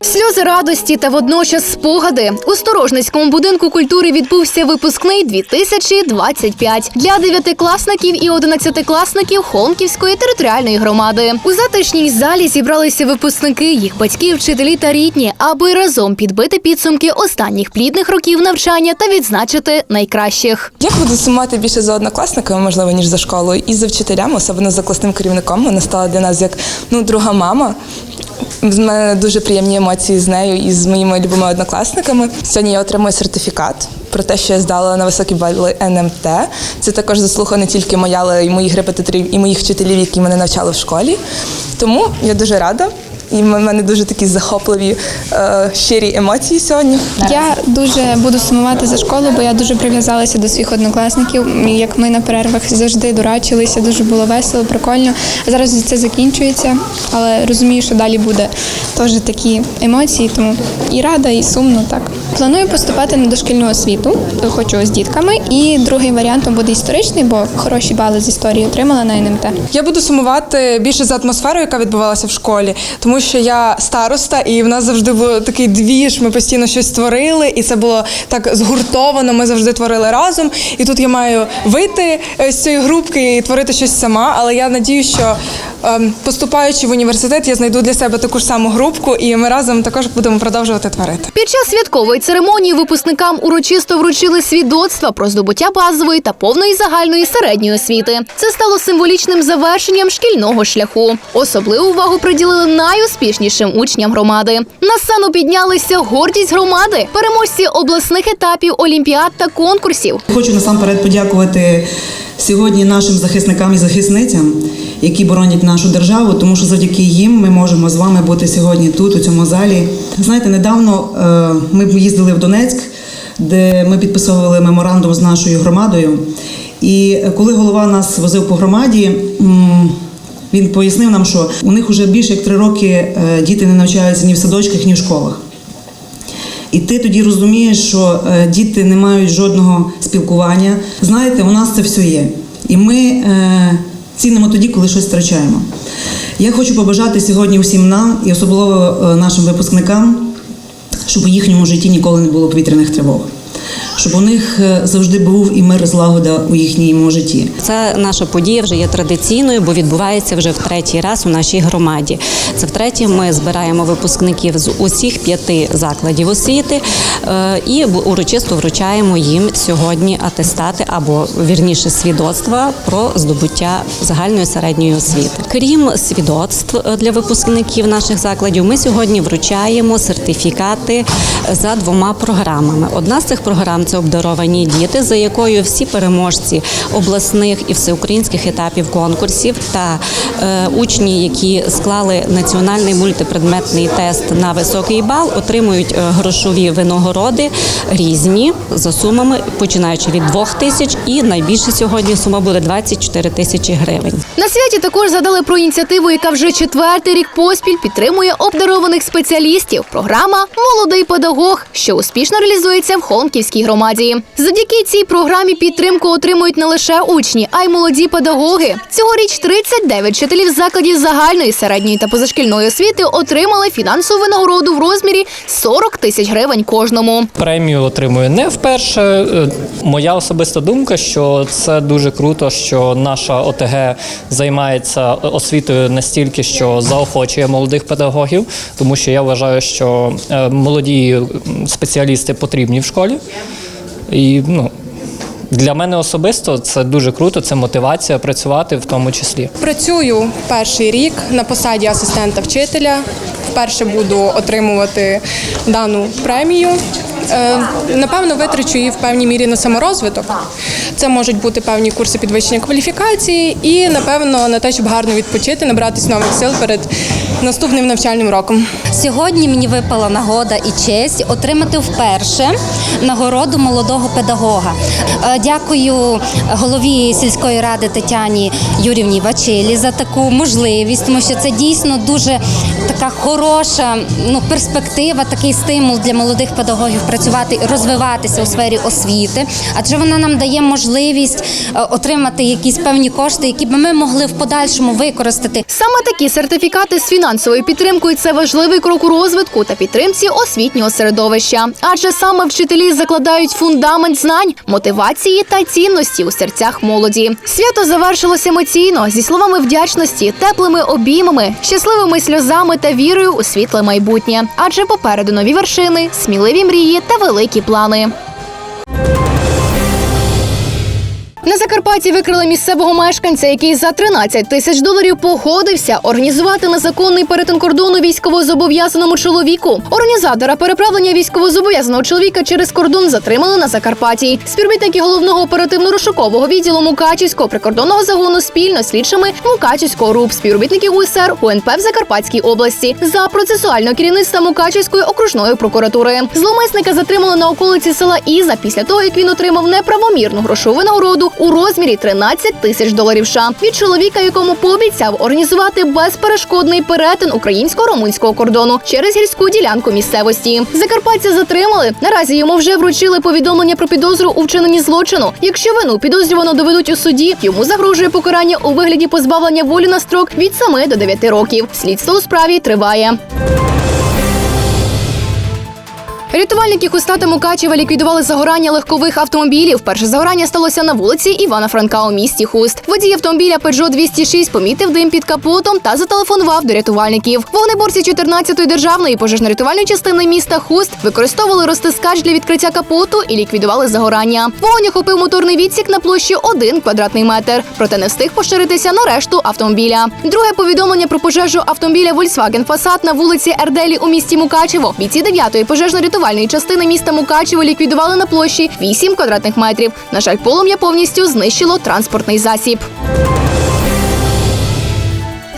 Сльози радості та водночас спогади. У Сторожницькому будинку культури відбувся випускний 2025 для дев'ятикласників і одинадцятикласників Холмківської територіальної громади. У затишній залі зібралися випускники, їх батьки, вчителі та рідні, аби разом підбити підсумки останніх плідних років навчання та відзначити найкращих. Я буду сумувати більше за однокласниками, можливо, ніж за школою, і за вчителями, особливо за класним керівником. Вона стала для нас як ну друга мама. В мене дуже приємні емоції з нею і з моїми любими однокласниками. Сьогодні я отримую сертифікат про те, що я здала на високі бали НМТ. Це також заслуга не тільки моя, але й моїх репетиторів і моїх вчителів, які мене навчали в школі. Тому я дуже рада. І в мене дуже такі захопливі, е, щирі емоції сьогодні. Я дуже буду сумувати за школу, бо я дуже прив'язалася до своїх однокласників. Як ми на перервах завжди дурачилися, дуже було весело, прикольно. А зараз це закінчується, але розумію, що далі буде теж такі емоції, тому і рада, і сумно так. Планую поступати на дошкільну освіту, хочу з дітками. І другий варіантом буде історичний, бо хороші бали з історії отримала на НМТ. Я буду сумувати більше за атмосферою, яка відбувалася в школі, тому що я староста, і в нас завжди був такий двіж. Ми постійно щось творили, і це було так згуртовано. Ми завжди творили разом. І тут я маю вийти е, з цієї групки і творити щось сама. Але я надію, що ем, поступаючи в університет, я знайду для себе таку ж саму групку, і ми разом також будемо продовжувати творити. Під час святкової церемонії випускникам урочисто вручили свідоцтва про здобуття базової та повної загальної середньої освіти. Це стало символічним завершенням шкільного шляху. Особливу увагу приділили найуспішнішим учням громади. На сцену піднялися гордість громади, переможці обласних етапів олімпіад та конкурсів. Хочу насамперед подякувати сьогодні нашим захисникам і захисницям, які боронять нашу державу, тому що завдяки їм ми можемо з вами бути сьогодні тут, у цьому залі. Знаєте, недавно е, ми їздили в Донецьк, де ми підписували меморандум з нашою громадою. І коли голова нас возив по громаді, він пояснив нам, що у них вже більше як три роки е, діти не навчаються ні в садочках, ні в школах. І ти тоді розумієш, що е, діти не мають жодного спілкування. Знаєте, у нас це все є. І ми цінимо тоді, коли щось втрачаємо. Я хочу побажати сьогодні усім нам і особливо е, нашим випускникам, щоб у їхньому житті ніколи не було повітряних тривог. Щоб у них е, завжди був і мир, злагода у їхньому житті. Це наша подія вже є традиційною, бо відбувається вже в третій раз у нашій громаді. Це втретє ми збираємо випускників з усіх п'яти закладів освіти е, і урочисто вручаємо їм сьогодні атестати або вірніше свідоцтва про здобуття загальної середньої освіти. Крім свідоцтв е, для випускників наших закладів, ми сьогодні вручаємо сертифікати за двома програмами. Одна з цих програм обдаровані діти, за якою всі переможці обласних і всеукраїнських етапів конкурсів та е, учні, які склали національний мультипредметний тест на високий бал, отримують е, грошові винагороди різні за сумами, починаючи від 2 тисяч, і найбільше сьогодні сума буде 24 тисячі гривень. На святі також згадали про ініціативу, яка вже четвертий рік поспіль підтримує обдарованих спеціалістів. Програма Молодий педагог, що успішно реалізується в Холмківській громаді. Завдяки цій програмі підтримку отримують не лише учні, а й молоді педагоги. Цьогоріч 39 вчителів закладів загальної, середньої та позашкільної освіти отримали фінансову винагороду в розмірі 40 тисяч гривень кожному. Премію отримую не вперше. Е, Моя особиста думка, що це дуже круто, що наша ОТГ займається освітою настільки, що заохочує молодих педагогів, тому що я вважаю, що е, молоді спеціалісти потрібні в школі. І ну, для мене особисто це дуже круто, це мотивація працювати в тому числі. Працюю перший рік на посаді асистента вчителя. Вперше буду отримувати дану премію. Е, Напевно, витрачу її в певній мірі на саморозвиток. Це можуть бути певні курси підвищення кваліфікації і, напевно, на те, щоб гарно відпочити, набратись нових сил перед наступним навчальним роком. Сьогодні мені випала нагода і честь отримати вперше нагороду молодого педагога. Е, Дякую голові сільської ради Тетяні Юрівні Вачилі за таку можливість, тому що це дійсно дуже така хороша ну, перспектива, такий стимул для молодих педагогів працювати і розвиватися у сфері освіти, адже вона нам дає можливість е, отримати якісь певні кошти, які би ми могли в подальшому використати Саме такі сертифікати з фінансовою підтримкою це важливий крок у розвитку та підтримці освітнього середовища. Адже саме вчителі закладають фундамент знань, мотивації та цінності у серцях молоді. Свято завершилося емоційно зі словами вдячності, теплими обіймами, щасливими сльозами та вірою у світле майбутнє. Адже попереду нові вершини, сміливі мрії та великі плани. На Закарпатті викрили місцевого мешканця, який за 13 тисяч доларів погодився організувати незаконний перетин кордону військовозобов'язаному чоловіку. Організатора переправлення військовозобов'язаного чоловіка через кордон затримали на Закарпатті. Співробітники головного оперативно-розшукового відділу Мукачівського прикордонного загону спільно з слідчими Мукачівського РУП, співробітників УСР УНП в Закарпатській області за процесуального керівництва Мукачівської окружної прокуратури. Зловмисника затримали на околиці села Іза після того, як він отримав неправомірну грошову винагороду у розмірі 13 тисяч доларів США від чоловіка, якому пообіцяв організувати безперешкодний перетин українсько-румунського кордону через гірську ділянку місцевості. Закарпатця затримали. Наразі йому вже вручили повідомлення про підозру у вчиненні злочину. Якщо вину підозрювано доведуть у суді, йому загрожує покарання у вигляді позбавлення волі на строк від 7 до 9 років. Слідство у справі триває. Рятувальники Хуста та Мукачева ліквідували загорання легкових автомобілів. Перше загорання сталося на вулиці Івана Франка у місті Хуст. Водій автомобіля Peugeot 206 помітив дим під капотом та зателефонував до рятувальників. Вогнеборці 14-ї державної пожежно-рятувальної частини міста Хуст використовували розтискач для відкриття капоту і ліквідували загорання. Вогонь охопив моторний відсік на площі 1 квадратний метр, проте не встиг поширитися на решту автомобіля. Друге повідомлення про пожежу автомобіля Volkswagen Passat на вулиці Ерделі у місті Мукачево. Бійці 9-ї пожежно-рятувальної частини міста Мукачево ліквідували на площі 8 квадратних метрів. На жаль, полум'я повністю знищило транспортний засіб.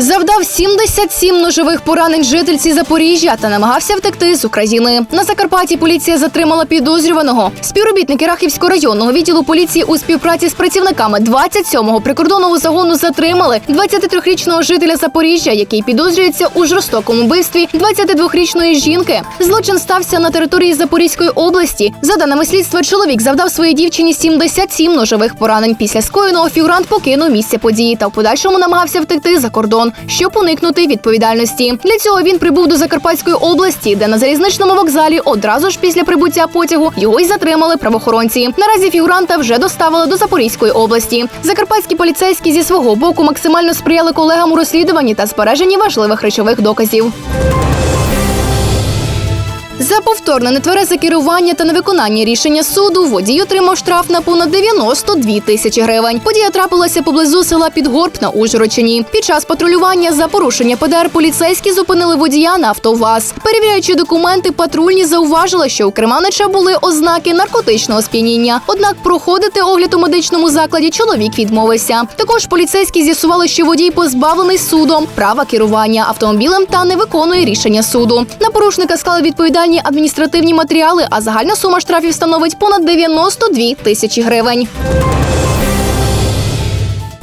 Завдав 77 ножових поранень жительці Запоріжжя та намагався втекти з України. На Закарпатті поліція затримала підозрюваного. Співробітники Рахівського районного відділу поліції у співпраці з працівниками 27-го прикордонного загону затримали 23-річного жителя Запоріжжя, який підозрюється у жорстокому вбивстві 22-річної жінки. Злочин стався на території Запорізької області. За даними слідства, чоловік завдав своїй дівчині 77 ножових поранень. Після скоєного фігурант покинув місце події та в подальшому намагався втекти за кордон, щоб уникнути відповідальності. Для цього він прибув до Закарпатської області, де на залізничному вокзалі одразу ж після прибуття потягу його й затримали правоохоронці. Наразі фігуранта вже доставили до Запорізької області. Закарпатські поліцейські зі свого боку максимально сприяли колегам у розслідуванні та збереженні важливих речових доказів. За повторне нетверезе керування та невиконання рішення суду водій отримав штраф на понад 92 тисячі гривень. Подія трапилася поблизу села Підгорб на Ужгородщині. Під час патрулювання за порушення ПДР поліцейські зупинили водія на автоваз. Перевіряючи документи, патрульні зауважили, що у Креманича були ознаки наркотичного сп'яніння. Однак проходити огляд у медичному закладі чоловік відмовився. Також поліцейські з'ясували, що водій позбавлений судом права керування автомобілем та не виконує рішення суду. На порушника склали відповідальні адміністративні матеріали, а загальна сума штрафів становить понад 92 тисячі гривень.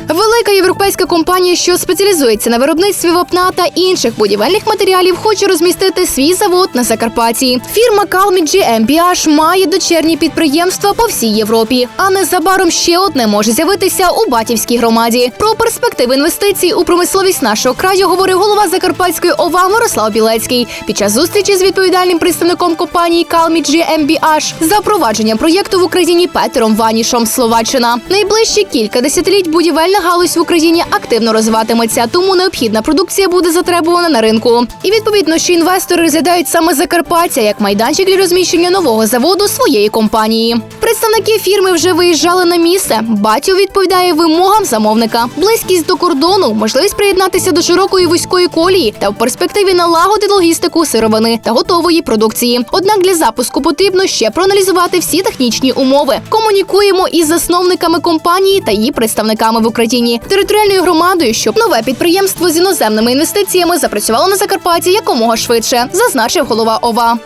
Велика європейська компанія, що спеціалізується на виробництві вапна та інших будівельних матеріалів, хоче розмістити свій завод на Закарпатті. Фірма Calmi GmbH має дочерні підприємства по всій Європі. А незабаром ще одне може з'явитися у Батівській громаді. Про перспективи інвестицій у промисловість нашого краю говорив голова Закарпатської ОВА Мирослав Білецький під час зустрічі з відповідальним представником компанії Calmi GmbH за провадження проєкту в Україні Петером Ванішом Словаччина. Найближчі кілька десятиліть будівельна галузь в Україні активно розвиватиметься, тому необхідна продукція буде затребувана на ринку. І відповідно, що інвестори розглядають саме Закарпаття як майданчик для розміщення нового заводу своєї компанії. Представники фірми вже виїжджали на місце. Батю відповідає вимогам замовника: близькість до кордону, можливість приєднатися до широкої вузької колії та в перспективі налагодити логістику сировини та готової продукції. Однак для запуску потрібно ще проаналізувати всі технічні умови. Комунікуємо із засновниками компанії та її представниками в Україні, територіальною громадою, щоб нове підприємство з іноземними інвестиціями запрацювало на Закарпатті якомога швидше, зазначив голова ОВА.